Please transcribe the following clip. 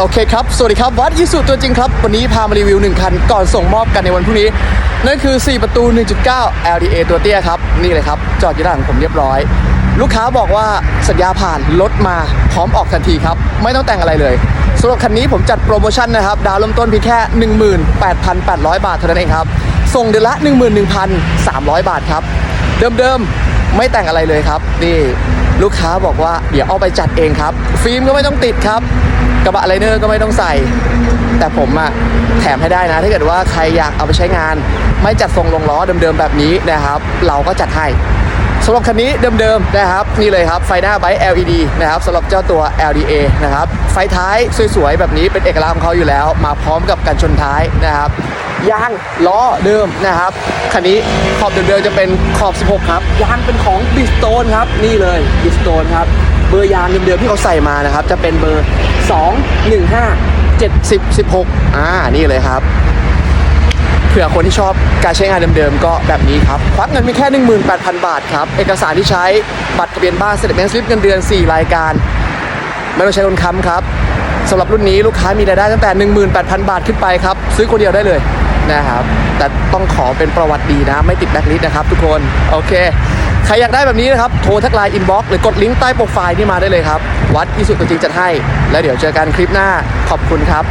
โอเคครับ สวัสดีครับ วัดยิสุตัวจริงครับ วันนี้พามารีวิว 1 คัน ก่อนส่งมอบกันในวันพรุ่งนี้ นั่นคือ 4 ประตู 1.9 LDA ตัวเตี้ยครับ นี่เลยครับ จอดอยู่ด้านหลังผมเรียบร้อย ลูกค้าบอกว่าสัญญาผ่านรถมาพร้อมออกทันทีครับ ไม่ต้องแต่งอะไรเลยสำหรับคันนี้ผมจัดโปรโมชั่นนะครับ ดาวเริ่มต้นเพียงแค่ 18,800 บาทเท่านั้นเองครับ ส่งเดือนละ 11,300 บาทครับ เดิมๆไม่แต่งอะไรเลยครับ นี่ลูกค้าบอกว่าเดี๋ยวเอาไปจัดเองครับ ฟิล์มก็ไม่ต้องติดครับ ระบะไลเนอร์ก็ไม่ต้องใส่ แต่ผมอะแถมให้ได้นะ ถ้าเกิดว่าใครอยากเอาไปใช้งาน ไม่จัดทรงลงล้อเดิมๆแบบนี้นะครับ เราก็จัดให้สำหรับคันนี้เดิมๆนะครับ นี่เลยครับไฟหน้าไบ LED นะครับสำหรับเจ้าตัว LDA นะครับ ไฟท้ายสวยๆ แบบนี้เป็นเอกลักษณ์ของเขาอยู่แล้ว มาพร้อมกับกันชนท้ายนะครับยางล้อเดิมนะครับคันนี้ขอบเดิมๆจะเป็นขอบ 16 ครับยางเป็นของบิสโตนครับนี่เลยบิสโตนครับเบอร์ยางเดิมๆที่เขาใส่มานะครับ จะเป็นเบอร์ 2 1 5 70 16 อ่า นี่เลยครับ เผื่อคนที่ชอบการใช้งานเดิมๆ ก็แบบนี้ครับ ควักเงินมีแค่ 18,000 บาทครับ เอกสารที่ใช้บัตรทะเบียนบ้านเสร็จเมนสลิปเงินเดือน 4 รายการ ไม่ต้องใช้คนค้ำครับสำหรับรุ่นนี้ลูกค้ามีรายได้ตั้งแต่ 18,000 บาทขึ้นไปครับ ซื้อคนเดียวได้เลย นะครับ แต่ต้องขอเป็นประวัติดีนะ ไม่ติดแบล็คลิสต์นะครับทุกคน โอเค ใครอยากได้แบบนี้นะครับ โทรทักไลน์อินบ็อกซ์หรือกดลิงก์ใต้โปรไฟล์นี่มาได้เลยครับ วัดอิสุตัวจริงจัดให้ แล้วเดี๋ยวเจอกันคลิปหน้า ขอบคุณครับ